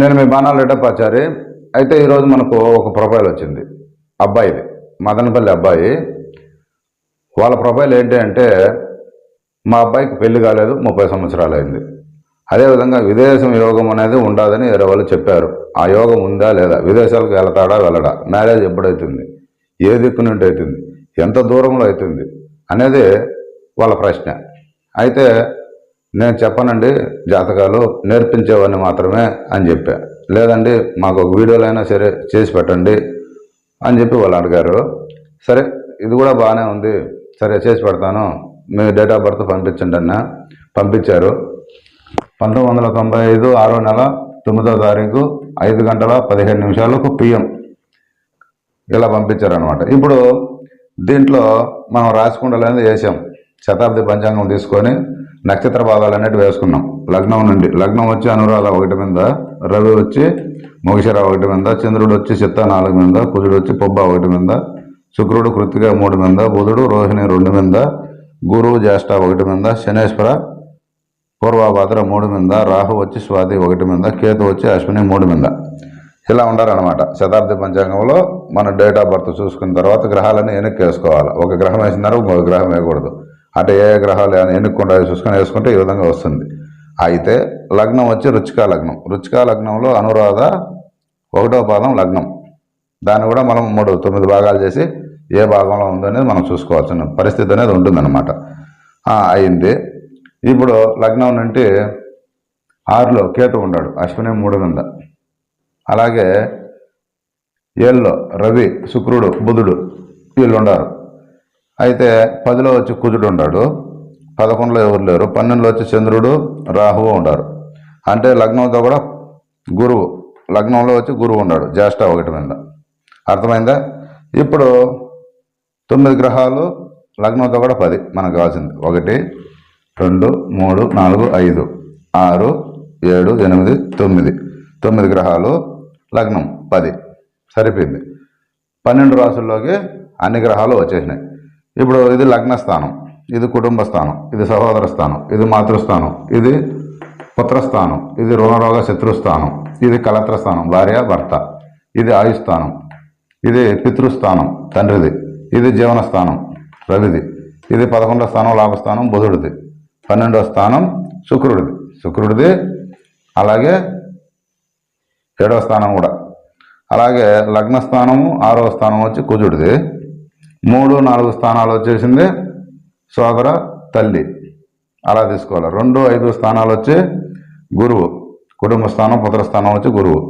నేను మీ బాణాలు రెడ్డపాచారి అయితే ఈరోజు మనకు ఒక ప్రొఫైల్ వచ్చింది. అబ్బాయిది. మదనపల్లి అబ్బాయి. వాళ్ళ ప్రొఫైల్ ఏంటి అంటే మా అబ్బాయికి పెళ్ళి కాలేదు ముప్పై సంవత్సరాలు అయింది. అదేవిధంగా విదేశం యోగం అనేది ఉండదని వేరే వాళ్ళు చెప్పారు. ఆ యోగం ఉందా లేదా? విదేశాలకు వెళతాడా వెళ్ళడా? మ్యారేజ్ ఎప్పుడైతుంది? ఏ దిక్కు నుండి అవుతుంది ఎంత దూరంలో అవుతుంది అనేది వాళ్ళ ప్రశ్న. అయితే నేను చెప్పనండి జాతకాలు నేర్పించేవాడిని మాత్రమే అని చెప్పా. లేదండి మాకు ఒక వీడియోలైనా సరే చేసి పెట్టండి అని చెప్పి వాళ్ళు అడిగారు. సరే ఇది కూడా బాగానే ఉంది. సరే చేసి పెడతాను. మీ డేట్ ఆఫ్ బర్త్ పంపించండి అన్న. పంపించారు. పంతొమ్మిది వందల తొంభై ఐదు ఆరో నెల తొమ్మిదో తారీఖు ఐదు గంటల పదిహేను నిమిషాలకు పిఎం ఇలా పంపించారనమాట ఇప్పుడు దీంట్లో మనం రాసుకుండలు అనేది వేసాం. శతాబ్ది పంచాంగం తీసుకొని నక్షత్ర భాగాలు అనేవి వేసుకున్నాం. లగ్నం నుండి. లగ్నం వచ్చి అనురాధ ఒకటి మీద రవి వచ్చి మొగశిర ఒకటి మీద చంద్రుడు వచ్చి చిత్త నాలుగు మీద కుజుడు వచ్చి పొబ్బ ఒకటి మీద శుక్రుడు కృతిక మూడు మీద బుధుడు రోహిణి రెండు మీద గురువు జ్యేష్ఠ ఒకటి మీద శనేశ్వర పూర్వభద్ర మూడు మీద రాహు వచ్చి స్వాతి ఒకటి మీద కేతు వచ్చి అశ్విని మూడు మీద. ఇలా ఉండాలన్నమాట. శతాబ్ది పంచాంగంలో మన డేట్ ఆఫ్ బర్త్ చూసుకున్న తర్వాత గ్రహాలను వెనక్కి వేసుకోవాలి. ఒక గ్రహం వేసిన తర్వాత ఇంకొక గ్రహం వేయకూడదు. అంటే ఏ ఏ గ్రహాలు ఎన్నుకుండా చూసుకొని వేసుకుంటే ఈ విధంగా వస్తుంది. అయితే లగ్నం వచ్చి రుచికా లగ్నం. రుచికా లగ్నంలో అనురాధ ఒకటో పాదం లగ్నం. దాన్ని కూడా మనం మూడు తొమ్మిది భాగాలు చేసి ఏ భాగంలో ఉందో అనేది మనం చూసుకోవాల్సిన పరిస్థితి అనేది ఉంటుందన్నమాట. అయింది. ఇప్పుడు లగ్నం నుండి ఆరులో కేతు ఉన్నాడు అశ్విని మూడు మీద. అలాగే ఏళ్ళలో రవి శుక్రుడు బుధుడు వీళ్ళు ఉండారు అయితే పదిలో వచ్చి కుజుడు ఉన్నాడు పదకొండులో ఎవరు లేరు పన్నెండులో వచ్చి చంద్రుడు రాహువు ఉన్నారు అంటే లగ్నంతో కూడా గురువు లగ్నంలో వచ్చి గురువు ఉన్నాడు జ్యేష్ఠ ఒకటి మీద. అర్థమైందా? ఇప్పుడు తొమ్మిది గ్రహాలు లగ్నంతో కూడా పది మనకు కావాల్సింది. ఒకటి రెండు మూడు నాలుగు ఐదు ఆరు ఏడు ఎనిమిది తొమ్మిది. తొమ్మిది గ్రహాలు లగ్నం పది. సరిపోయింది. పన్నెండు రాసుల్లోకి అన్ని గ్రహాలు వచ్చేసినాయి. ఇప్పుడు ఇది లగ్నస్థానం ఇది కుటుంబ స్థానం ఇది సహోదర స్థానం ఇది మాతృస్థానం ఇది పుత్రస్థానం ఇది రుణరోగ శత్రుస్థానం ఇది కలత్రస్థానం భార్య భర్త ఇది ఆయుస్థానం ఇది పితృస్థానం తండ్రిది ఇది జీవనస్థానం రవిది ఇది పదకొండో స్థానం లాభస్థానం బుధుడిది పన్నెండో స్థానం శుక్రుడిది శుక్రుడిది అలాగే ఏడవ స్థానం కూడా. అలాగే లగ్నస్థానము ఆరవ స్థానం వచ్చి కుజుడిది. మూడు నాలుగు స్థానాలు వచ్చేసింది సోదర తల్లి. అలా తీసుకోవాలి. రెండు ఐదు స్థానాలు వచ్చి గురువు. కుటుంబ స్థానం పుత్ర స్థానం వచ్చి గురువు.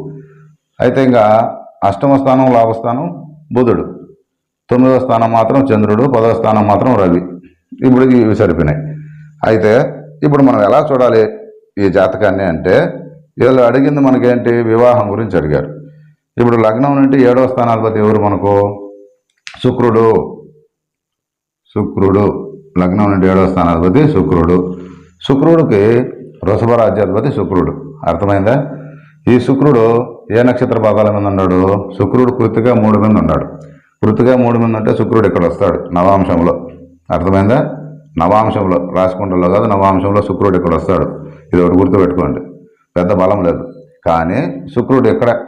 అయితే ఇంకా అష్టమ స్థానం లాభస్థానం బుధుడు. తొమ్మిదవ స్థానం మాత్రం చంద్రుడు పదవ స్థానం మాత్రం రవి. ఇప్పుడు ఇవి సరిపోయినాయి. అయితే ఇప్పుడు మనం ఎలా చూడాలి ఈ జాతకాన్ని అంటే వీళ్ళు అడిగింది మనకేంటి? వివాహం గురించి అడిగారు. ఇప్పుడు లగ్నం నుండి ఏడవ స్థానాధిపతి ఎవరు మనకు? శుక్రుడు. శుక్రుడు. లగ్నం నుండి ఏడవ స్థానాధిపతి శుక్రుడు. శుక్రుడికి వృషభరాజ్యాధిపతి శుక్రుడు. అర్థమైందా? ఈ శుక్రుడు ఏ నక్షత్ర భాగాల మీద ఉన్నాడు? శుక్రుడు కృతిగా మూడు మీద ఉన్నాడు. కృతిగా మూడు మీద ఉంటే శుక్రుడు ఇక్కడ వస్తాడు నవాంశంలో. అర్థమైందా? నవాంశంలో రాసుకుంటలో కాదు నవాంశంలో శుక్రుడు ఇక్కడ వస్తాడు. ఇది ఒకటి గుర్తుపెట్టుకోండి. పెద్ద బలం లేదు. కానీ శుక్రుడు ఇక్కడ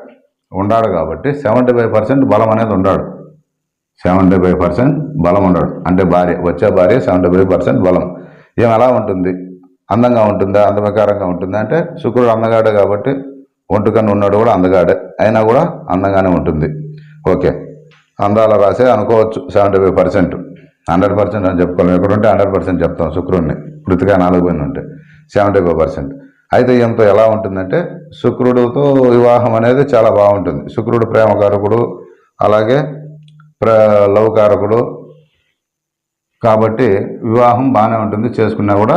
ఉండాడు కాబట్టి సెవెంటీ ఫైవ్ పర్సెంట్ బలం అనేది ఉండాడు. సెవెంటీ ఫైవ్ పర్సెంట్ బలం ఉండడు. అంటే భార్య వచ్చే భార్య సెవెంటీ ఫైవ్ పర్సెంట్ బలం. ఏం ఎలా ఉంటుంది? అందంగా ఉంటుందా? అందమకారంగా ఉంటుందా? అంటే శుక్రుడు అందగాడే కాబట్టి ఒంటుకన్ను ఉన్నాడు కూడా అందగాడే. అయినా కూడా అందంగానే ఉంటుంది. ఓకే. అందాల రాసే అనుకోవచ్చు seventy five percent. Hundred percent అని చెప్పుకోలేము ఎక్కడ ఉంటే హండ్రెడ్ పర్సెంట్ చెప్తాం శుక్రుడిని కృతిగా నాలుగు పోయిన ఉంటే సెవెంటీ ఫైవ్ పర్సెంట్. అయితే ఈయంతో ఎలా ఉంటుందంటే శుక్రుడితో వివాహం అనేది చాలా బాగుంటుంది. శుక్రుడు ప్రేమకారకుడు. అలాగే ప్ర లవకారకుడు కాబట్టి వివాహం బాగానే ఉంటుంది. చేసుకున్నా కూడా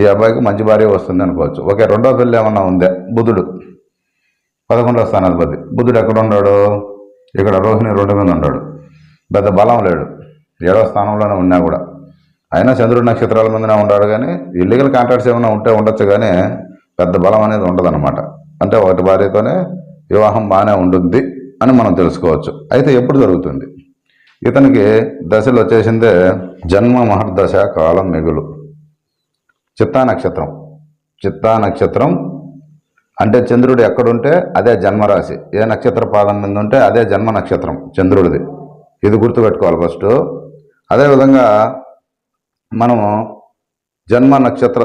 ఈ అబ్బాయికి మంచి భార్య వస్తుంది అనుకోవచ్చు. ఓకే రెండో పెళ్ళి ఏమన్నా ఉందే? బుధుడు. పదకొండవ స్థానాధిపతి. బుధుడు ఎక్కడ ఉన్నాడు? ఇక్కడ రోహిణి రెండు మీద ఉన్నాడు. పెద్ద బలం లేడు. ఏడవ స్థానంలోనే ఉన్నా కూడా. అయినా చంద్రుడి నక్షత్రాల మీదనే ఉన్నాడు కానీ ఇల్లీగల్ కాంట్రాక్ట్స్ ఏమైనా ఉంటే ఉండొచ్చు కానీ పెద్ద బలం అనేది ఉండదన్నమాట. అంటే ఒకటి భార్యతోనే వివాహం బాగానే ఉంటుంది అని మనం తెలుసుకోవచ్చు. అయితే ఎప్పుడు జరుగుతుంది? ఇతనికి దశలు వచ్చేసిందే జన్మ మహర్దశ కాలం మిగులు. చిత్తా నక్షత్రం. చిత్తా నక్షత్రం అంటే చంద్రుడు ఎక్కడుంటే అదే జన్మరాశి. ఏ నక్షత్ర పాదం మీద ఉంటే అదే జన్మ నక్షత్రం చంద్రుడిది. ఇది గుర్తుపెట్టుకోవాలి ఫస్ట్. అదేవిధంగా మనము జన్మ నక్షత్ర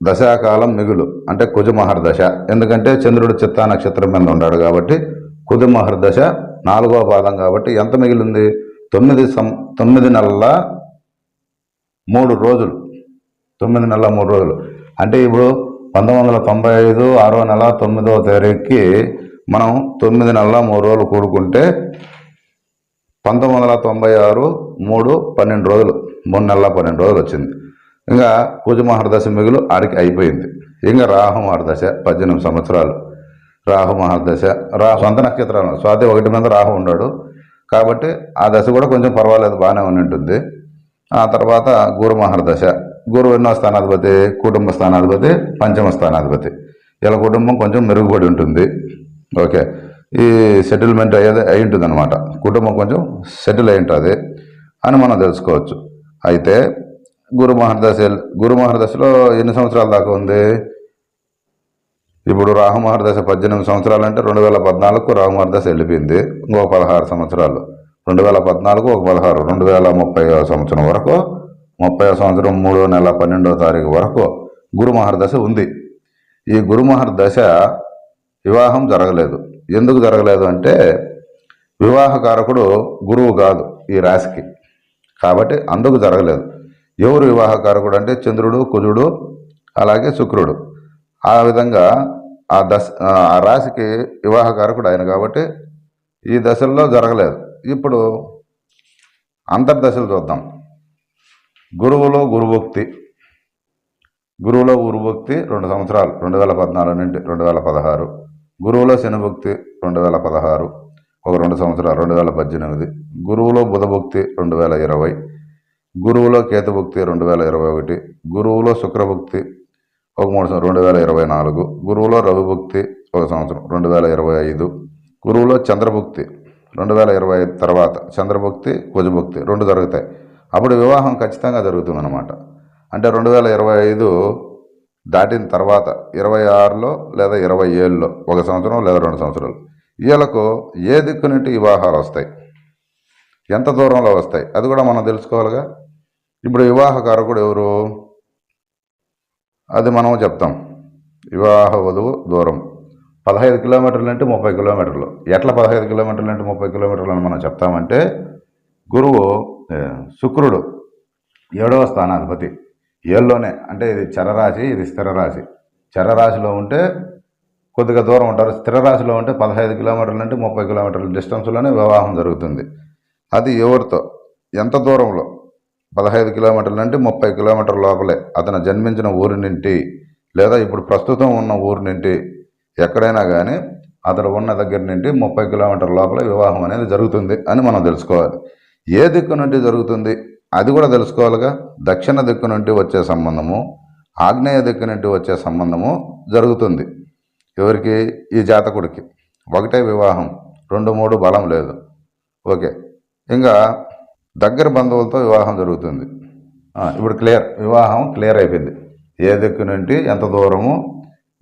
దశాకాలం మిగులు అంటే కుజమహర్ దశ ఎందుకంటే చంద్రుడు చిత్తా నక్షత్రం మీద ఉన్నాడు కాబట్టి కుజమహర్ దశ నాలుగో పాదం కాబట్టి ఎంత మిగిలింది? తొమ్మిది సం తొమ్మిది నెలల మూడు రోజులు. తొమ్మిది నెలల మూడు రోజులు. అంటే ఇప్పుడు పంతొమ్మిది వందల తొంభై ఐదు ఆరో నెల తొమ్మిదవ తారీఖుకి మనం తొమ్మిది నెలల మూడు రోజులు కూడుకుంటే పంతొమ్మిది వందల తొంభై ఆరు మూడు పన్నెండు రోజులు. మూడు నెలల పన్నెండు రోజులు వచ్చింది. ఇంకా కుజమహర్దశ మిగులు ఆడికి అయిపోయింది. ఇంకా రాహు మహర్దశ పద్దెనిమిది సంవత్సరాలు. రాహు మహర్దశ రా సొంత నక్షత్రాలు. స్వాతి ఒకటి మీద రాహు ఉన్నాడు. కాబట్టి ఆ దశ కూడా కొంచెం పర్వాలేదు బాగానే ఉంటుంది ఆ తర్వాత గురు దశ గురువు ఎన్నో స్థానాధిపతి కుటుంబ స్థానాధిపతి పంచమ స్థానాధిపతి. ఇలా కుటుంబం కొంచెం మెరుగుపడి ఉంటుంది. ఓకే. ఈ సెటిల్మెంట్ అయ్యేది అయి ఉంటుంది అనమాట కుటుంబం కొంచెం సెటిల్ అయి ఉంటుంది అని మనం తెలుసుకోవచ్చు. అయితే గురు మహర్దశ గురు మహర్దశలో ఎన్ని సంవత్సరాల దాకా ఉంది? ఇప్పుడు రాహుమహర్ దశ పద్దెనిమిది సంవత్సరాలు అంటే రెండు వేల పద్నాలుగుకు రాహుమహర్ దశ వెళ్ళిపోయింది. ఇంకో పదహారు సంవత్సరాలు. రెండు వేల పద్నాలుగు ఒక పదహారు రెండు వేల ముప్పై సంవత్సరం వరకు ముప్పై సంవత్సరం మూడో నెల పన్నెండో తారీఖు వరకు గురు మహర్దశ ఉంది. ఈ గురు మహర్దశ వివాహం జరగలేదు. ఎందుకు జరగలేదు అంటే వివాహకారకుడు గురువు కాదు ఈ రాశికి. కాబట్టి అందుకు జరగలేదు. ఎవరు వివాహకారకుడు అంటే చంద్రుడు కుజుడు అలాగే శుక్రుడు. ఆ విధంగా ఆ దశ ఆ రాశికి వివాహకారకుడు ఆయన కాబట్టి ఈ దశల్లో జరగలేదు. ఇప్పుడు అంతర్దశలు చూద్దాం. గురువులో గురుభక్తి. గురువులో గురుభక్తి రెండు సంవత్సరాలు రెండు వేల పద్నాలుగు నుండి రెండు వేల పదహారు. గురువులో శనిభక్తి రెండు వేల పదహారు ఒక రెండు సంవత్సరాలు రెండు వేల పద్దెనిమిది. గురువులో బుధభక్తి రెండు వేల ఇరవై. గురువులో కేతుభక్తి రెండు వేల ఇరవై ఒకటి. గురువులో శుక్రభక్తి ఒక మూడు రెండు వేల ఇరవై నాలుగు. గురువులో రవిభుక్తి ఒక సంవత్సరం రెండు వేల ఇరవై ఐదు. గురువులో చంద్రభుక్తి రెండు వేల ఇరవై ఐదు తర్వాత చంద్రభుక్తి కుజభుక్తి రెండు జరుగుతాయి. అప్పుడు వివాహం ఖచ్చితంగా జరుగుతుందన్నమాట. అంటే రెండు వేల ఇరవై ఐదు దాటిన తర్వాత ఇరవై ఆరులో లేదా ఇరవై ఏళ్ళలో ఒక సంవత్సరం లేదా రెండు సంవత్సరాలు వీళ్ళకు ఏ దిక్కు నుండి వివాహాలు వస్తాయి? ఎంత దూరంలో వస్తాయి? అది కూడా మనం తెలుసుకోవాలిగా. ఇప్పుడు వివాహకారకుడు ఎవరు? అది మనం చెప్తాం. వివాహ వధువు దూరం. పదహైదు కిలోమీటర్లు అంటే ముప్పై కిలోమీటర్లు. ఎట్లా పదహైదు కిలోమీటర్లు అంటే ముప్పై కిలోమీటర్లు అని మనం చెప్తామంటే గురువు శుక్రుడు ఏడవ స్థానాధిపతి. ఏళ్ళలోనే అంటే ఇది చరరాశి ఇది స్థిరరాశి. చరరాశిలో ఉంటే కొద్దిగా దూరం ఉంటారు. స్థిరరాశిలో ఉంటే పదహైదు కిలోమీటర్లు అంటే ముప్పై కిలోమీటర్ల. డిస్టెన్స్లోనే వివాహం జరుగుతుంది. అది ఎవరితో? ఎంత దూరంలో? పదహైదు కిలోమీటర్లు అంటే ముప్పై కిలోమీటర్ల లోపలే అతను జన్మించిన ఊరి నుండి లేదా ఇప్పుడు ప్రస్తుతం ఉన్న ఊరి నుండి ఎక్కడైనా కానీ అతడు ఉన్న దగ్గర నుండి ముప్పై కిలోమీటర్ల లోపల వివాహం అనేది జరుగుతుంది అని మనం తెలుసుకోవాలి. ఏ దిక్కు నుండి జరుగుతుంది? అది కూడా తెలుసుకోవాలిగా. దక్షిణ దిక్కు నుండి వచ్చే సంబంధము ఆగ్నేయ దిక్కు నుండి వచ్చే సంబంధము జరుగుతుంది. ఎవరికి? ఈ జాతకుడికి. ఒకటే వివాహం రెండు మూడు బలం లేదు. ఓకే. ఇంకా దగ్గర బంధువులతో వివాహం జరుగుతుంది. ఇప్పుడు క్లియర్ వివాహం క్లియర్ అయిపోయింది. ఏ దిక్కు నుండి ఎంత దూరము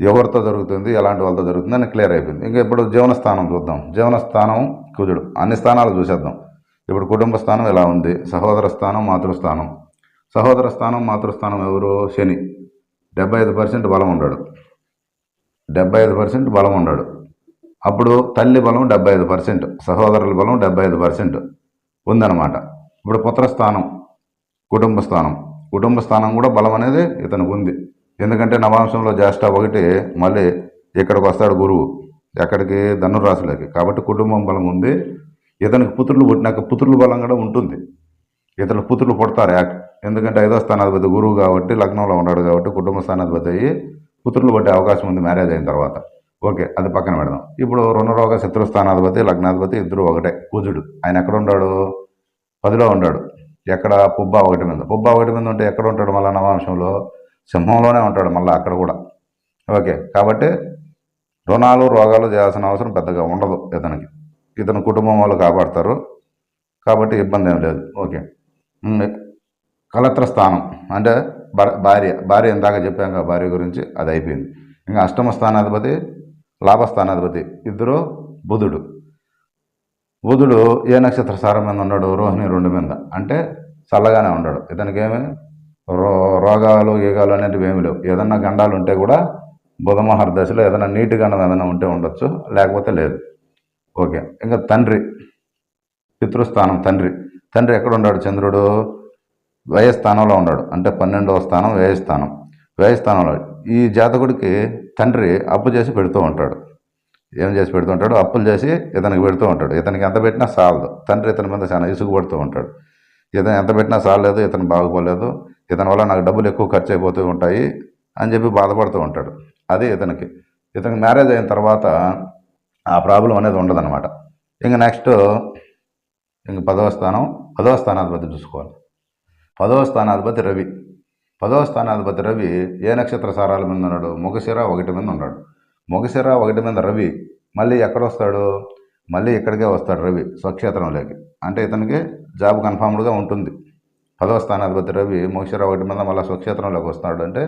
ఎవరితో జరుగుతుంది ఎలాంటి వాళ్ళతో జరుగుతుంది అని క్లియర్ అయిపోయింది. ఇంకా ఇప్పుడు జీవన స్థానం చూద్దాం. జీవన స్థానం కుజుడు అన్ని స్థానాలు చూసేద్దాం. ఇప్పుడు కుటుంబ స్థానం ఎలా ఉంది? సహోదర స్థానం మాతృస్థానం సహోదర స్థానం మాతృస్థానం ఎవరు? శని. డెబ్బై ఐదు పర్సెంట్ బలం ఉన్నాడు డెబ్బై ఐదు పర్సెంట్ బలం ఉన్నాడు అప్పుడు తల్లి బలం డెబ్బై ఐదు పర్సెంట్ సహోదరుల బలం డెబ్బై ఐదు పర్సెంట్ ఉందన్నమాట. ఇప్పుడు పుత్రస్థానం కుటుంబ స్థానం. కుటుంబ స్థానం కూడా బలం అనేది ఇతనికి ఉంది. ఎందుకంటే నవాంశంలో జ్యేష్ఠ ఒకటి మళ్ళీ ఇక్కడికి వస్తాడు గురువు. ఎక్కడికి? ధనురాశులకి కాబట్టి కుటుంబం బలం ఉంది. ఇతనికి పుత్రులు పుట్టినాక పుత్రుల బలం కూడా ఉంటుంది. ఇతను పుత్రులు పుడతారు యాక్. ఎందుకంటే ఐదో స్థానాధిపతి గురువు కాబట్టి లగ్నంలో ఉన్నాడు కాబట్టి కుటుంబ స్థానాధిపతి అయ్యి పుత్రులు పట్టే అవకాశం ఉంది మ్యారేజ్ అయిన తర్వాత. ఓకే అది పక్కన పెడదాం. ఇప్పుడు రుణరోగ శత్రు స్థానాధిపతి లగ్నాధిపతి ఇద్దరు ఒకటే. కుజుడు ఆయన ఎక్కడ ఉన్నాడు పదిలో ఉన్నాడు. ఎక్కడ పుబ్బ ఒకటి మీద. పుబ్బ ఒకటి మీద ఉంటే ఎక్కడ ఉంటాడు మళ్ళీ నవాంశంలో? సింహంలోనే ఉంటాడు మళ్ళీ అక్కడ కూడా. ఓకే. కాబట్టి రుణాలు రోగాలు చేయాల్సిన అవసరం పెద్దగా ఉండదు ఇతనికి. ఇతను కుటుంబం వాళ్ళు కాపాడతారు. కాబట్టి ఇబ్బంది ఏం లేదు. ఓకే. కలత్ర స్థానం. అంటే భార్య. భార్య ఇందాక చెప్పాం కదా భార్య గురించి అది అయిపోయింది. ఇంకా అష్టమ స్థానాధిపతి లాభస్థానాధిపతి ఇద్దరు బుధుడు. బుధుడు ఏ నక్షత్ర సారం మీద ఉన్నాడు? రోహిణి రెండు మీద. అంటే చల్లగానే ఉన్నాడు. ఇతనికి ఏమి? రో రోగాలు గీగాలు అనేటివి ఏమి లేవు. ఏదన్నా గండాలు ఉంటే కూడా బుధమహర్ దశలో ఏదైనా నీటి గండం ఏదైనా ఉంటే ఉండొచ్చు లేకపోతే లేదు. ఓకే. ఇంకా తండ్రి. పితృస్థానం తండ్రి. తండ్రి ఎక్కడ ఉన్నాడు? చంద్రుడు వ్యయస్థానంలో ఉన్నాడు. అంటే పన్నెండవ స్థానం వ్యయస్థానం వ్యయస్థానంలో ఈ జాతకుడికి తండ్రి అప్పు చేసి పెడుతూ ఉంటాడు. ఏం చేసి పెడుతూ ఉంటాడు అప్పులు చేసి ఇతనికి పెడుతూ ఉంటాడు. ఇతనికి ఎంత పెట్టినా సాలదు. తండ్రి ఇతని మీద చాలా ఇసుగుపడుతూ ఉంటాడు. ఇతను ఎంత పెట్టినా సాలలేదు ఇతను బాగుపోలేదు ఇతని వల్ల నాకు డబ్బులు ఎక్కువ ఖర్చు అయిపోతూ ఉంటాయి అని చెప్పి బాధపడుతూ ఉంటాడు. అది ఇతనికి. ఇతనికి మ్యారేజ్ అయిన తర్వాత ఆ ప్రాబ్లం అనేది ఉండదన్నమాట. ఇంక నెక్స్ట్ ఇంక పదవ స్థానం పదవ స్థానాధిపతి చూసుకోవాలి. పదవ స్థానాధిపతి రవి. పదవ స్థానాధిపతి రవి ఏ నక్షత్ర సారాల మీద ఉన్నాడు? ముఖశిర ఒకటి మీద ఉన్నాడు. మొగశిర ఒకటి మీద రవి మళ్ళీ ఎక్కడ వస్తాడు మళ్ళీ ఇక్కడికే వస్తాడు రవి స్వక్షేత్రంలోకి. అంటే ఇతనికి జాబ్ కన్ఫామ్డ్గా ఉంటుంది. పదవ స్థానాధిపతి రవి మొగశిర ఒకటి మీద మళ్ళీ స్వక్షేత్రంలోకి వస్తాడు అంటే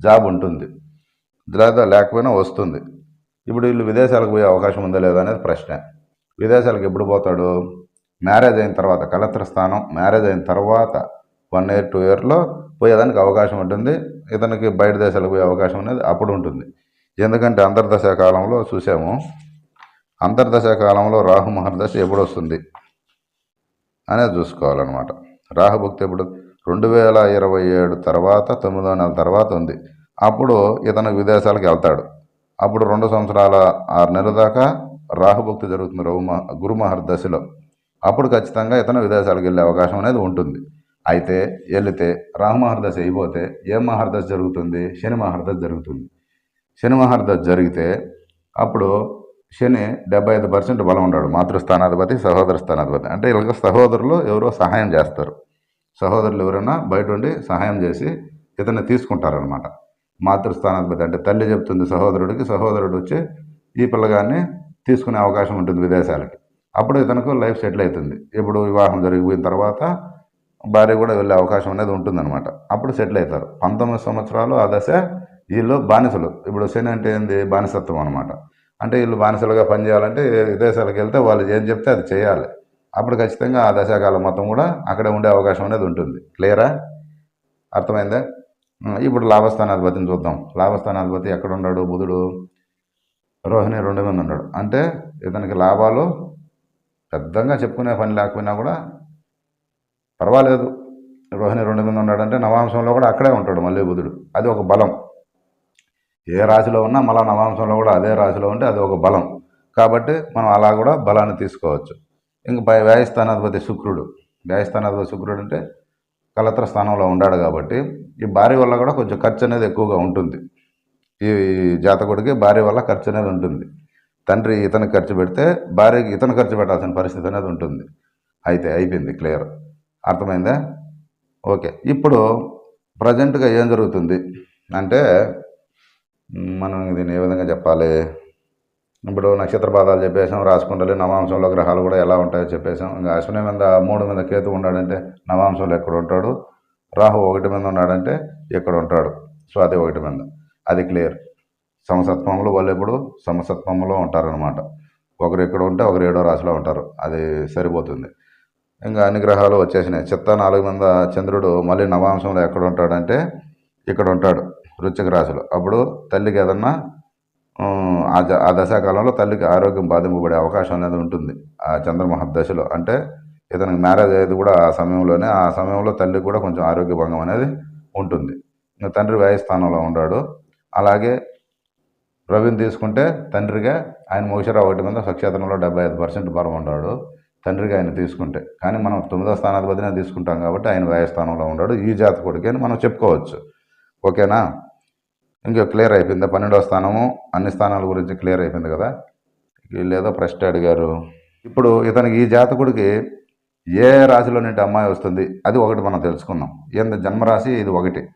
జాబ్ ఉంటుంది. లేదా లేకపోయినా వస్తుంది. ఇప్పుడు వీళ్ళు విదేశాలకు పోయే అవకాశం ఉందా లేదా అనేది ప్రశ్న. విదేశాలకు ఎప్పుడు పోతాడు? మ్యారేజ్ అయిన తర్వాత కలెక్టర్ స్థానం మ్యారేజ్ అయిన తర్వాత వన్ ఇయర్ టూ ఇయర్లో పోయేదానికి అవకాశం ఉంటుంది. ఇతనికి బయట దేశాలకు పోయే అవకాశం అనేది అప్పుడు ఉంటుంది. ఎందుకంటే అంతర్దశ కాలంలో చూసాము. అంతర్దశ కాలంలో రాహు మహర్దశ ఎప్పుడు వస్తుంది అనేది చూసుకోవాలన్నమాట. రాహుభక్తి ఎప్పుడు? రెండు వేల ఇరవై ఏడు తర్వాత తొమ్మిదో నెల తర్వాత ఉంది. అప్పుడు ఇతను విదేశాలకు వెళ్తాడు. అప్పుడు రెండు సంవత్సరాల ఆరు నెలల దాకా రాహుభక్తి జరుగుతుంది రఘు గురు మహర్దశలో. అప్పుడు ఖచ్చితంగా ఇతను విదేశాలకు వెళ్ళే అవకాశం అనేది ఉంటుంది. అయితే వెళితే రాహు మహర్దశ అయిపోతే ఏ మహర్దశ జరుగుతుంది? శని మహర్దశ జరుగుతుంది. శని మహర్దశ జరిగితే అప్పుడు శని డెబ్బై ఐదు పర్సెంట్ బలం ఉంటాడు మాతృస్థానాధిపతి సహోదర స్థానాధిపతి. అంటే ఇలాగ సహోదరులు ఎవరో సహాయం చేస్తారు. సహోదరులు ఎవరైనా బయట ఉండి సహాయం చేసి ఇతన్ని తీసుకుంటారనమాట మాతృస్థానాధిపతి అంటే తల్లి చెప్తుంది సహోదరుడికి సహోదరుడు వచ్చి ఈ పిల్లగాన్ని తీసుకునే అవకాశం ఉంటుంది విదేశాలకి. అప్పుడు ఇతనికి లైఫ్ సెటిల్ అవుతుంది. ఇప్పుడు వివాహం జరిగిపోయిన తర్వాత భార్య కూడా వెళ్ళే అవకాశం అనేది ఉంటుందన్నమాట. అప్పుడు సెటిల్ అవుతారు. పంతొమ్మిది సంవత్సరాలు ఆ దశ వీళ్ళు బానిసలు. ఇప్పుడు శని అంటే ఏంది? బానిసత్వం అనమాట అంటే వీళ్ళు బానిసలుగా పనిచేయాలంటే విదేశాలకు వెళ్తే వాళ్ళు ఏం చెప్తే అది చేయాలి. అప్పుడు ఖచ్చితంగా ఆ దశాకాలం మొత్తం కూడా అక్కడే ఉండే అవకాశం అనేది ఉంటుంది. క్లియరా అర్థమైందా? ఇప్పుడు లాభస్థానాధిపతిని చూద్దాం. లాభస్థానాధిపతి ఎక్కడ ఉన్నాడు బుధుడు. రోహిణి రెండు మంది ఉన్నాడు. అంటే ఇతనికి లాభాలు పెద్దగా చెప్పుకునే పని లేకపోయినా కూడా పర్వాలేదు. రోహిణి రెండు మంది ఉన్నాడంటే నవాంశంలో కూడా అక్కడే ఉంటాడు మళ్ళీ బుధుడు. అది ఒక బలం. ఏ రాశిలో ఉన్నా మళ్ళా నవాంశంలో కూడా అదే రాశిలో ఉంటే అది ఒక బలం. కాబట్టి మనం అలా కూడా బలాన్ని తీసుకోవచ్చు. ఇంకా పై వ్యాయస్థానాధిపతి శుక్రుడు. వ్యాయస్థానాధిపతి శుక్రుడు అంటే కలత్ర స్థానంలో ఉన్నాడు కాబట్టి ఈ భార్య వల్ల కూడా కొంచెం ఖర్చు అనేది ఎక్కువగా ఉంటుంది. ఈ జాతకుడికి భార్య వల్ల ఖర్చు అనేది ఉంటుంది. తండ్రి ఇతను ఖర్చు పెడితే భార్యకి ఇతను ఖర్చు పెట్టాల్సిన పరిస్థితి అనేది ఉంటుంది. అయితే అయిపోయింది క్లియర్. అర్థమైందా? ఓకే. ఇప్పుడు ప్రజెంట్గా ఏం జరుగుతుంది? అంటే మనం దీన్ని ఏ విధంగా చెప్పాలి? ఇప్పుడు నక్షత్ర పాదాలు చెప్పేసాం రాసుకుంటాలి నవాంశంలో గ్రహాలు కూడా ఎలా ఉంటాయో చెప్పేసాం ఇంకా అశ్విని మీద మూడు మీద కేతు ఉన్నాడంటే నవాంశంలో ఎక్కడ ఉంటాడు? రాహు ఒకటి మీద ఉన్నాడంటే ఎక్కడ ఉంటాడు? స్వాతి ఒకటి మీద. అది క్లియర్. సమసత్వంలో వాళ్ళు ఎప్పుడు? సమసత్వంలో ఉంటారనమాట ఒకరు ఇక్కడ ఉంటే ఒకరు ఏడో రాశిలో ఉంటారు. అది సరిపోతుంది. ఇంకా అన్ని గ్రహాలు వచ్చేసినాయి. చిత్త నాలుగు మంద చంద్రుడు మళ్ళీ నవాంశంలో ఎక్కడ ఉంటాడంటే ఇక్కడ ఉంటాడు. వృశ్చిక రాశులు. అప్పుడు తల్లికి ఏదన్నా ఆ ఆ దశాకాలంలో తల్లికి ఆరోగ్యం బాధింపబడే అవకాశం అనేది ఉంటుంది. ఆ చంద్రమహర్ దశలో. అంటే ఇతనికి మ్యారేజ్ అయ్యేది కూడా ఆ సమయంలోనే ఆ సమయంలో తల్లికి కూడా కొంచెం ఆరోగ్య భంగం అనేది ఉంటుంది. తండ్రి వ్యయస్థానంలో ఉన్నాడు. అలాగే రవిని తీసుకుంటే తండ్రిగా ఆయన మోషరా ఒకటి మీద స్వక్షేత్రంలో డెబ్బై ఐదు పర్సెంట్ బలం ఉన్నాడు. తండ్రిగా ఆయన తీసుకుంటే. కానీ మనం తొమ్మిదో స్థానాధిపతినే తీసుకుంటాం కాబట్టి ఆయన వ్యయస్థానంలో ఉన్నాడు. ఈ జాతకుడికి అని మనం చెప్పుకోవచ్చు. ఓకేనా? ఇంకా క్లియర్ అయిపోయింది? పన్నెండవ స్థానము అన్ని స్థానాల గురించి క్లియర్ అయిపోయింది కదా? వీళ్ళేదో ప్రశ్న అడిగారు. ఇప్పుడు ఇతనికి ఈ జాతకుడికి ఏ రాశిలో నుండి అమ్మాయి వస్తుంది? అది ఒకటి మనం తెలుసుకుందాం ఏంది? జన్మరాశి ఇది ఒకటి.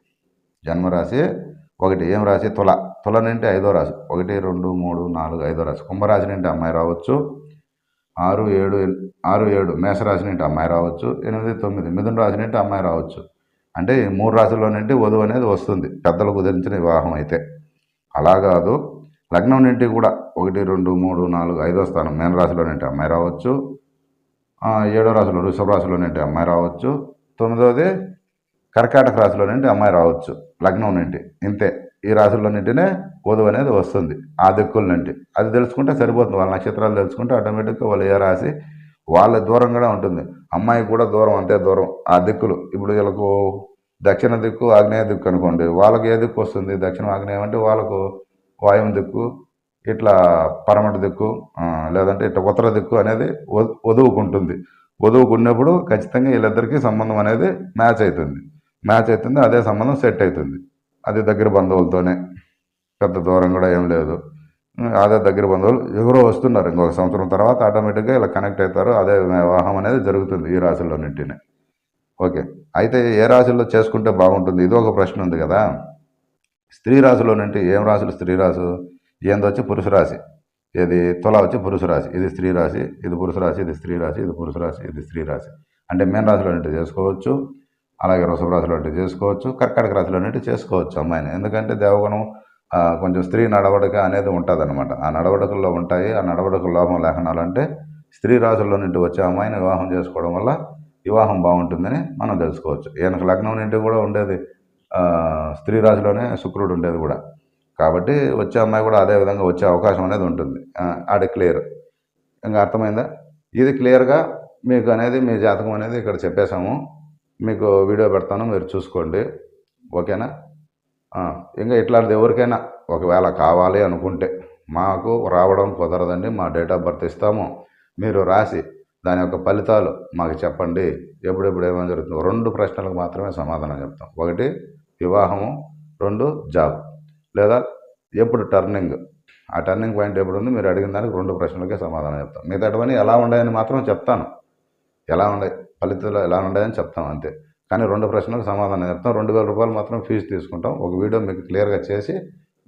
జన్మరాశి ఒకటి. ఏం రాశి? తుల. తుల నుండి ఐదో రాశి. ఒకటి రెండు మూడు నాలుగు ఐదో రాశి. కుంభరాశి నుండి అమ్మాయి రావచ్చు. ఆరు ఏడు ఆరు ఏడు. మేషరాశి నుండి అమ్మాయి రావచ్చు. ఎనిమిది తొమ్మిది. మిథున రాశి నుండి అమ్మాయి రావచ్చు. అంటే ఈ మూడు రాశుల్లో నుండి వధువు అనేది వస్తుంది. పెద్దలు కుదిరించిన వివాహం అయితే. అలా కాదు. లగ్నం నుండి కూడా ఒకటి రెండు మూడు నాలుగు ఐదో స్థానం మేన రాశిలో నుండి అమ్మాయి రావచ్చు. ఏడో రాశిలో వృషభ రాశిలో నుండి అమ్మాయి రావచ్చు. తొమ్మిదోది కర్కాటక రాశిలో నుండి అమ్మాయి రావచ్చు. లగ్నం నుండి. ఇంతే. ఈ రాశుల్లో నుండినే వధువు అనేది వస్తుంది. ఆ దిక్కుల నుండి. అది తెలుసుకుంటే సరిపోతుంది. వాళ్ళ నక్షత్రాలు తెలుసుకుంటే ఆటోమేటిక్గా వాళ్ళు ఏ రాశి వాళ్ళ దూరం కూడా ఉంటుంది. అమ్మాయి కూడా దూరం అంతే దూరం. ఆ దిక్కులు. ఇప్పుడు వీళ్ళకు దక్షిణ దిక్కు ఆగ్నేయ దిక్కు అనుకోండి. వాళ్ళకి ఏ దిక్కు వస్తుంది? దక్షిణ ఆగ్నేయం అంటే వాళ్ళకు వాయువు దిక్కు ఇట్లా పరమట దిక్కు లేదంటే ఇట్లా ఉత్తర దిక్కు అనేది వదువుకుంటుంది. వదువుకున్నప్పుడు ఖచ్చితంగా వీళ్ళిద్దరికీ సంబంధం అనేది మ్యాచ్ అవుతుంది మ్యాచ్ అవుతుంది అదే సంబంధం సెట్ అవుతుంది. అది దగ్గర బంధువులతోనే. పెద్ద దూరం కూడా ఏం లేదు. అదే దగ్గర బంధువులు ఎవరో వస్తున్నారు ఇంకొక సంవత్సరం తర్వాత ఆటోమేటిక్గా ఇలా కనెక్ట్ అవుతారు. అదే వివాహం అనేది జరుగుతుంది ఈ రాశుల్లోనింటిని ఓకే. అయితే ఏ రాశుల్లో చేసుకుంటే బాగుంటుంది? ఇది ఒక ప్రశ్న ఉంది కదా. స్త్రీ రాశిలో నుండి ఏం రాశులు? స్త్రీ రాశు. ఏందో వచ్చి పురుష రాశి. ఇది తుల వచ్చి పురుష రాశి. ఇది స్త్రీ రాశి ఇది పురుష రాశి ఇది స్త్రీ రాశి ఇది పురుష రాశి ఇది స్త్రీ రాశి. అంటే మేన రాశిలో నుండి చేసుకోవచ్చు. అలాగే వృషభ రాశిలో అంటే చేసుకోవచ్చు. కర్కాటక రాశిలో నుండి చేసుకోవచ్చు అమ్మాయిని. ఎందుకంటే దేవగుణం కొంచెం స్త్రీ నడవడిక అనేది ఉంటుంది అనమాట ఆ నడవడికల్లో ఉంటాయి ఆ నడవడిక లోపం లేఖనాలు అంటే స్త్రీ రాశుల్లో నుండి వచ్చే అమ్మాయిని వివాహం చేసుకోవడం వల్ల వివాహం బాగుంటుందని మనం తెలుసుకోవచ్చు. ఈయనకు లగ్నం నుండి కూడా ఉండేది స్త్రీ రాశిలోనే శుక్రుడు ఉండేది కూడా. కాబట్టి వచ్చే అమ్మాయి కూడా అదే విధంగా వచ్చే అవకాశం అనేది ఉంటుంది. ఆడ క్లియర్. ఇంకా అర్థమైందా? ఇది క్లియర్గా మీకు అనేది మీ జాతకం అనేది ఇక్కడ చెప్పేశాము. మీకు వీడియో పెడతాను మీరు చూసుకోండి. ఓకేనా? ఇంకా ఇట్లాంటిది ఎవరికైనా ఒకవేళ కావాలి అనుకుంటే మాకు రావడం కుదరదండి మా డేట్ ఆఫ్ బర్త్ ఇస్తాము. మీరు రాసి దాని యొక్క ఫలితాలు మాకు చెప్పండి. ఎప్పుడెప్పుడు ఏమైనా జరుగుతుందో రెండు ప్రశ్నలకు మాత్రమే సమాధానం చెప్తాం. ఒకటి వివాహము. రెండు జాబ్. లేదా ఎప్పుడు టర్నింగ్. ఆ టర్నింగ్ పాయింట్ ఎప్పుడు ఉంది మీరు అడిగిన దానికి రెండు ప్రశ్నలకే సమాధానం చెప్తాం. మిగతావన్నీ ఎలా ఉన్నాయని మాత్రం చెప్తాను. ఎలా ఉన్నాయి? ఫలితాలు ఎలా ఉన్నాయని చెప్తాం అంతే. కానీ రెండు ప్రశ్నలకు సమాధానం చెప్తాం. రెండు వేల రూపాయలు మాత్రం ఫీజు తీసుకుంటాం. ఒక వీడియో మీకు క్లియర్గా చేసి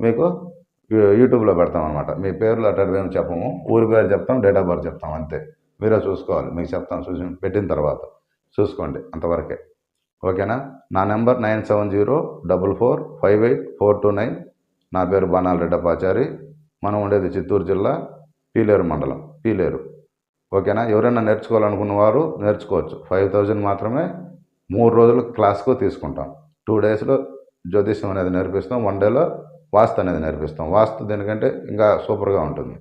మీకు యూట్యూబ్లో పెడతాం అనమాట మీ పేర్లు అటు ఏం చెప్పము. ఊరి పేరు చెప్తాం డేట్ ఆఫ్ బర్త్ చెప్తాం అంతే. మీరే చూసుకోవాలి. మీకు చెప్తాం చూసి పెట్టిన తర్వాత. చూసుకోండి అంతవరకే. ఓకేనా? నా number nine seven zero double four five eight four two nine. నా పేరు బాణాల రెడ్డపాచారి మనం ఉండేది చిత్తూరు జిల్లా పీలేరు మండలం. పీలేరు. ఓకేనా? ఎవరైనా నేర్చుకోవాలనుకున్న వారు నేర్చుకోవచ్చు. ఫైవ్ థౌజండ్ మాత్రమే మూడు రోజులు క్లాస్కు తీసుకుంటాం. టూ డేస్లో జ్యోతిష్యం అనేది నేర్పిస్తాం. వన్ డేలో వాస్తు అనేది నేర్పిస్తాం. వాస్తు దీనికంటే ఇంకా సూపర్గా ఉంటుంది.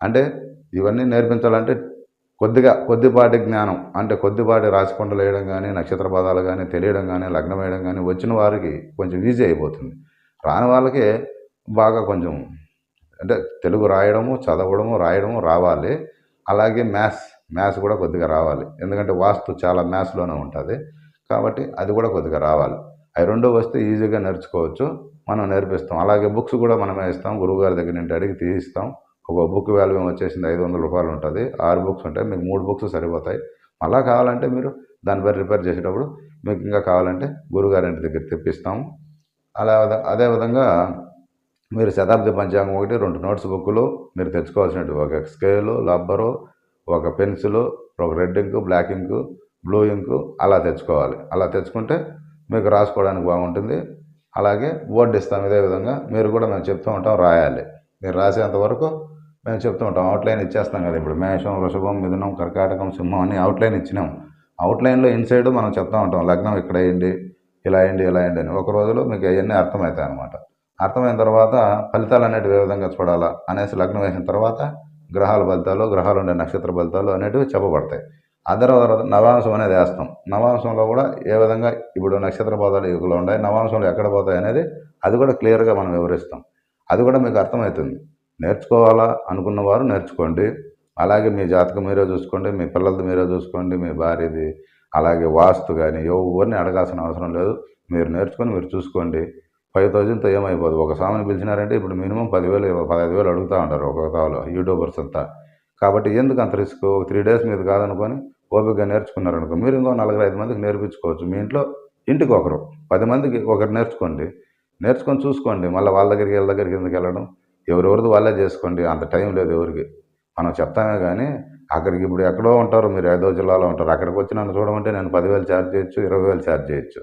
అంటే ఇవన్నీ నేర్పించాలంటే కొద్దిగా కొద్దిపాటి జ్ఞానం అంటే కొద్దిపాటి రాశికొండలు వేయడం కానీ నక్షత్ర పదాలు కానీ తెలియడం కానీ లగ్నం వేయడం కానీ వచ్చిన వారికి కొంచెం ఈజీ అయిపోతుంది. రాని వాళ్ళకి బాగా కొంచెం అంటే తెలుగు రాయడము చదవడము రాయడము రావాలి. అలాగే మ్యాథ్స్ మ్యాథ్స్ కూడా కొద్దిగా రావాలి. ఎందుకంటే వాస్తు చాలా మ్యాథ్స్లోనే ఉంటుంది. కాబట్టి అది కూడా కొద్దిగా రావాలి. అవి రెండో వస్తే ఈజీగా నేర్చుకోవచ్చు. మనం నేర్పిస్తాం. అలాగే బుక్స్ కూడా మనమే ఇస్తాం. గురువుగారి దగ్గర నుండి అడిగి తీయిస్తాం. ఒక బుక్ వాల్యూ వచ్చేసింది ఐదు వందల రూపాయలు ఉంటుంది. ఆరు బుక్స్ ఉంటాయి. మీకు మూడు బుక్స్ సరిపోతాయి. మళ్ళా కావాలంటే మీరు దానిపై రిపేర్ చేసేటప్పుడు మీకు ఇంకా కావాలంటే గురుగారి ఇంటి దగ్గర తెప్పిస్తాము అలా అదే విధంగా మీరు శతాబ్ది పంచాంగం ఒకటి రెండు నోట్స్ బుక్లు మీరు తెచ్చుకోవాల్సినట్టు ఒక స్కేలు లబ్బరు ఒక పెన్సిల్ ఒక red ink black ink blue ink అలా తెచ్చుకోవాలి. అలా తెచ్చుకుంటే మీకు రాసుకోవడానికి బాగుంటుంది. అలాగే బోర్డు ఇస్తాం ఇదే విధంగా. మీరు కూడా మేము చెప్తూ ఉంటాం రాయాలి. మీరు రాసేంత వరకు మేము చెప్తూ ఉంటాం. అవుట్లైన్ ఇచ్చేస్తాం కదా ఇప్పుడు. మేషం వృషభం మిథునం కర్కాటకం సింహం అని అవుట్లైన్ ఇచ్చినాం. అవుట్లైన్లో ఇన్సైడ్ మనం చెప్తూ ఉంటాం. లగ్నం ఇక్కడ వేయండి ఇలా వేయండి ఇలా వేయండి అని. ఒక రోజులో మీకు అవన్నీ అర్థమవుతాయి అనమాట అర్థమైన తర్వాత ఫలితాలు అనేటివి ఏ విధంగా చూడాలా అనేసి లగ్నం వేసిన తర్వాత గ్రహాల ఫలితాలు గ్రహాలు ఉండే నక్షత్ర ఫలితాలు అనేటివి చెప్పబడతాయి. ఆ నవాంశం అనేది వేస్తాం నవాంశంలో కూడా ఏ విధంగా ఇప్పుడు నక్షత్ర పదాలు యుగలో ఉన్నాయి నవాంశంలో ఎక్కడ పోతాయి అనేది అది కూడా క్లియర్గా మనం వివరిస్తాం. అది కూడా మీకు అర్థమవుతుంది. నేర్చుకోవాలా అనుకున్న వారు నేర్చుకోండి. అలాగే మీ జాతకం మీరే చూసుకోండి మీ పిల్లలది మీరే చూసుకోండి మీ భార్యది అలాగే వాస్తు కానీ ఎవరిని అడగాల్సిన అవసరం లేదు. మీరు నేర్చుకొని మీరు చూసుకోండి. ఫైవ్ థౌజండ్తో ఏమైపోదు. ఒక సామాన్ పిలిచినారంటే ఇప్పుడు మినిమం పదివేలు పదహైదు వేలు అడుగుతూ ఉంటారు ఒక తావులో యూట్యూబర్స్ అంతా. కాబట్టి ఎందుకు అంత రిస్క్? త్రీ డేస్ మీద కాదనుకొని ఓపికగా నేర్చుకున్నారనుకో మీరు ఇంకో నలుగురు ఐదు మందికి నేర్పించుకోవచ్చు. మీ ఇంట్లో ఇంటికి ఒకరు పది మందికి ఒకరు నేర్చుకోండి. నేర్చుకొని చూసుకోండి. మళ్ళీ వాళ్ళ దగ్గరికి వీళ్ళ దగ్గరికి ఎందుకు వెళ్ళడం? ఎవరెవరిది వాళ్ళే చేసుకోండి. అంత టైం లేదు ఎవరికి. మనం చెప్తామే కానీ అక్కడికి ఇప్పుడు ఎక్కడో ఉంటారు మీరు ఐదో జిల్లాలో ఉంటారు. అక్కడికి వచ్చి నన్ను చూడమంటే నేను పదివేలు ఛార్జ్ చేయొచ్చు ఇరవై వేలు ఛార్జ్ చేయొచ్చు.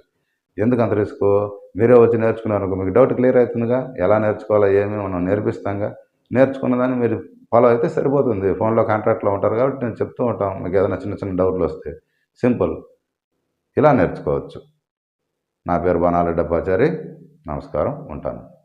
ఎందుకు అంత రిస్క్? మీరే వచ్చి నేర్చుకున్నారు మీకు డౌట్ క్లియర్ అవుతుందిగా? ఎలా నేర్చుకోవాలో? ఏమి? మనం నేర్పిస్తాంగా? నేర్చుకున్న దాన్ని మీరు ఫాలో అయితే సరిపోతుంది. ఫోన్లో కాంట్రాక్ట్లో ఉంటారు కాబట్టి నేను చెప్తూ ఉంటాం. మీకు ఏదైనా చిన్న చిన్న డౌట్లు వస్తే సింపుల్. ఇలా నేర్చుకోవచ్చు. నా పేరు బాణాల డబ్బాచారి. నమస్కారం. ఉంటాను.